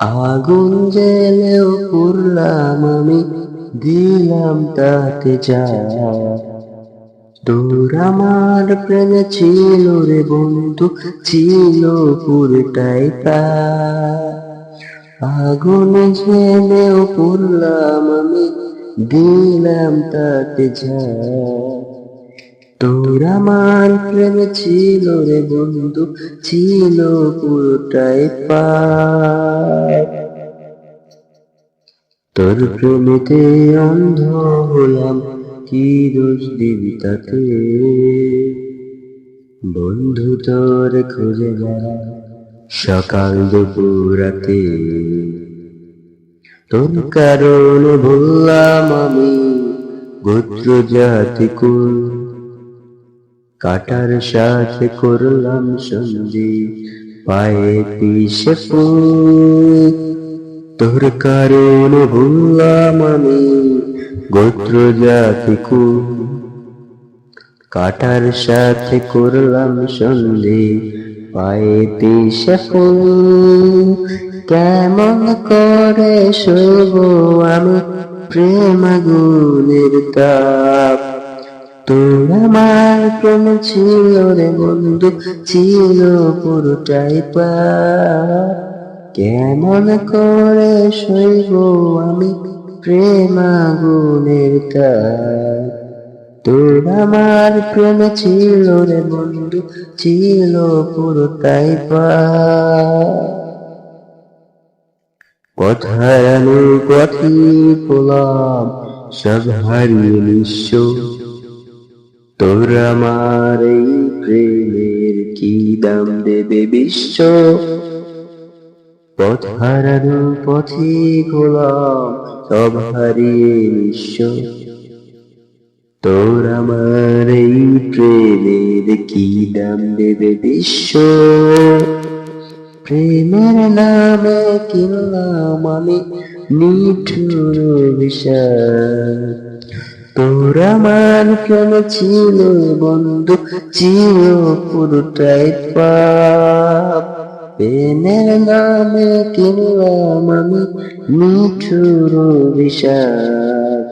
আগুন জেলেও পুরলাম আমি, দিলাম তাতে যা। তোর আমার প্রেম ছিল রে বন্ধু, ছিল পুরটাই প্রায় আগুন জেলেও পুরলাম আমি, দিলাম তাতে যা। তোর আমার প্রেম ছিল রে বন্ধু, ছিল পুরোটাই পাপ। তোর প্রেমেতে অন্ধ হলাম, কি দোষ দিবি তাতে বন্ধু তোর খুঁজে বেড়ায় সকাল দুপুর রাতে। তোর কারণে ভুললাম আমি, গোত্র জাতি কুল। কাটার সাথে করলাম সন্ধি, পায়ে পিসে তোর কারণে ভুললাম আমি, গোত্র জাতি কুল। কাটার সাথে করলাম সন্ধি, পায়ে পিসে কেমন করে শোব আমি প্রেম আগুনের তাপ। তোর আমার প্রেম ছিল রে বন্ধু, ছিল পুরোটাই পা। কেমন করে সইব আমি প্রেম আগুনের তাপ তোর আমার প্রেম ছিল রে বন্ধু, ছিল পুরোটাই পা। পথ হারানো কথি পোলাম সব হারিয়ে নিঃস্ব তোর আমার এই প্রেমের কি দাম দেবে বিশ্ব? পথ হারানো পথে গোলাম, সব হারিয়ে নিঃস্ব। তোর আমার এই প্রেমের কি দাম দেবে বিশ্ব? প্রেমের নামে কিনলাম আমি নিঠুর বিষয় তোর আমার কেন ছিল বন্ধু? ছিল পুরোটাই পাপ। প্রেমের নামে কিনলাম আমি নিঠুর বিষয়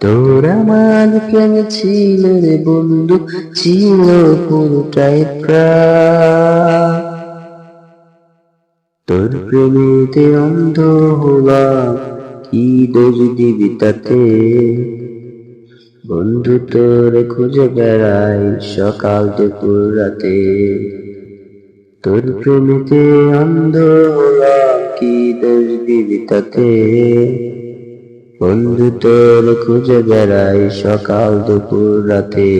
তোর আমার কেন ছিল রে বন্ধু? ছিল পুরোটাই প্রাপ তোর প্রেমেতে অন্ধ হলাম, কি দোষ দিবি তাতে? বন্ধু তোর খুঁজে বেড়াই সকাল দুপুর রাতে। তোর প্রেমিতে অন্ধ কি দোষ দিবি তাতে? বন্ধু তোর খুঁজে বেড়াই সকাল দুপুর রাতে।